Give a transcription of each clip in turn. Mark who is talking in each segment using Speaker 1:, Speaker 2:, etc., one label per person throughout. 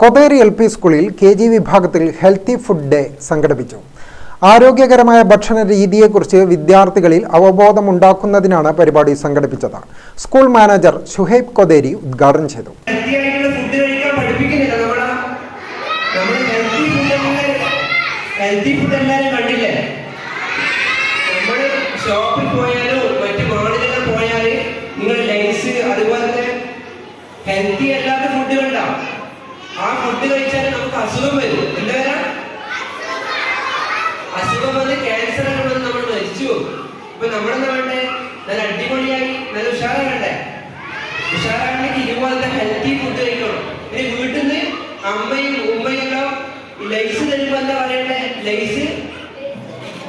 Speaker 1: Kotheri L P സ്കൂളിൽ K G വിഭാഗത്തിൽ healthy food day സംഘടിപ്പിച്ചു. ആരോഗ്യകരമായ ഭക്ഷണ രീതിയെക്കുറിച്ച് വിദ്യാർത്ഥികളിൽ അവബോധമുണ്ടാക്കുന്നതിനാണ് പരിപാടി സംഘടിപ്പിച്ചത്. സ്കൂൾ മാനേജർ ഷുഹൈബ് കൊതേരി ഉദ്ഘാടനം ചെയ്തു.
Speaker 2: ഹെൽത്തി ഫുഡ് നമ്മൾ ഷോപ്പിൽ മറ്റു നിങ്ങൾ ലൈസ് അതുപോലത്തെ ഹെൽത്തി അല്ലാത്ത ഫുഡ് ഫുഡ് കഴിച്ചാൽ നമുക്ക് അസുഖം വരും. എന്താ വരാ? അസുഖം വന്ന് ക്യാൻസർ ഒക്കെ വന്ന് നമ്മൾ മരിച്ചു പോകും. ഇപ്പൊ നമ്മളെന്താ വേണ്ടേ? നല്ല അടിപൊളിയായി നല്ല ഉഷാറാകണ്ടേ? ഉഷാറാണെങ്കിൽ ഇതുപോലത്തെ ഹെൽത്തി ഫുഡ് കഴിക്കണം. ഇനി വീട്ടിൽ നിന്ന് അമ്മയും ഉമ്മയെല്ലാം ലൈസ് തരുമ്പോ എന്താ പറയണ്ടേ? ലൈസ്?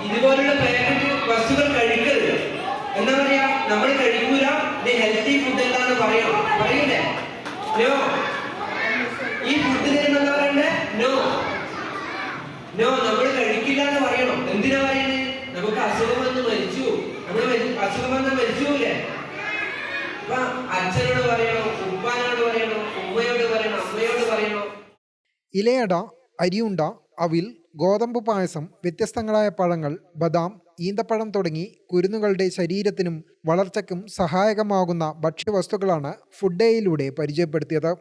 Speaker 2: ഇതുപോലുള്ള പാക്കറ്റ് വസ്തുക്കൾ കഴിക്കരുത്. എന്താ പറയാ? നമ്മൾ കഴിക്കൂല. ഇത് ഹെൽത്തി ഫുഡ് എന്താന്ന് പറയണം. പറയില്ലേ നോ ഈ ഫുഡ് തരുമ്പോ എന്താ പറയണ്ടേ നോ നോ നമ്മൾ കഴിക്കില്ല എന്ന് പറയണം. എന്തിനാ പറയുന്നത് നമുക്ക് അസുഖം വന്ന് മരിച്ചു. നമ്മൾ അസുഖം വന്ന് മരിച്ചുല്ലേ? അപ്പൊ അച്ഛനോട് പറയണോ ഉപ്പാനോട് പറയണോ ഉമ്മയോട് പറയണോ അമ്മയോട് പറയണോ.
Speaker 1: ഇലയട അരിയുണ്ട അവിൽ ഗോതമ്പ് പായസം വ്യത്യസ്തങ്ങളായ പഴങ്ങൾ ബദാം ഈന്തപ്പഴം തുടങ്ങി കുരുന്നുകളുടെ ശരീരത്തിനും വളർച്ചയ്ക്കും സഹായകമാകുന്ന ഭക്ഷ്യവസ്തുക്കളാണ് ഫുഡ് ഡേയിലൂടെ പരിചയപ്പെടുത്തിയത്.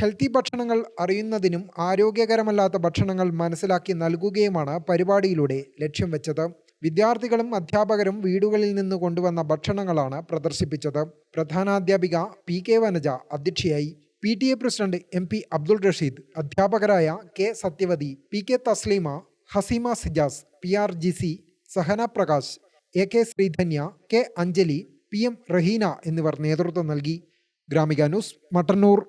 Speaker 1: ഹെൽത്തി ഭക്ഷണങ്ങൾ അറിയുന്നതിനും ആരോഗ്യകരമല്ലാത്ത ഭക്ഷണങ്ങൾ മനസ്സിലാക്കി നൽകുകയുമാണ് പരിപാടിയിലൂടെ ലക്ഷ്യം വെച്ചത്. വിദ്യാർത്ഥികളും അധ്യാപകരും വീടുകളിൽ നിന്ന് കൊണ്ടുവന്ന ഭക്ഷണങ്ങളാണ് പ്രദർശിപ്പിച്ചത്. പ്രധാനാധ്യാപിക പി കെ വനജ അധ്യക്ഷയായി. P T A president M P Abdul Rashid അധ്യാപകരായ K Sathyavathi P K Thasleema Haseema Sijas P R G C Sahana Prakash A K Sreedhanya K Anjali P M Raheena എന്നിവർ നേതൃത്വം നൽകി. Gramika news Mattannur.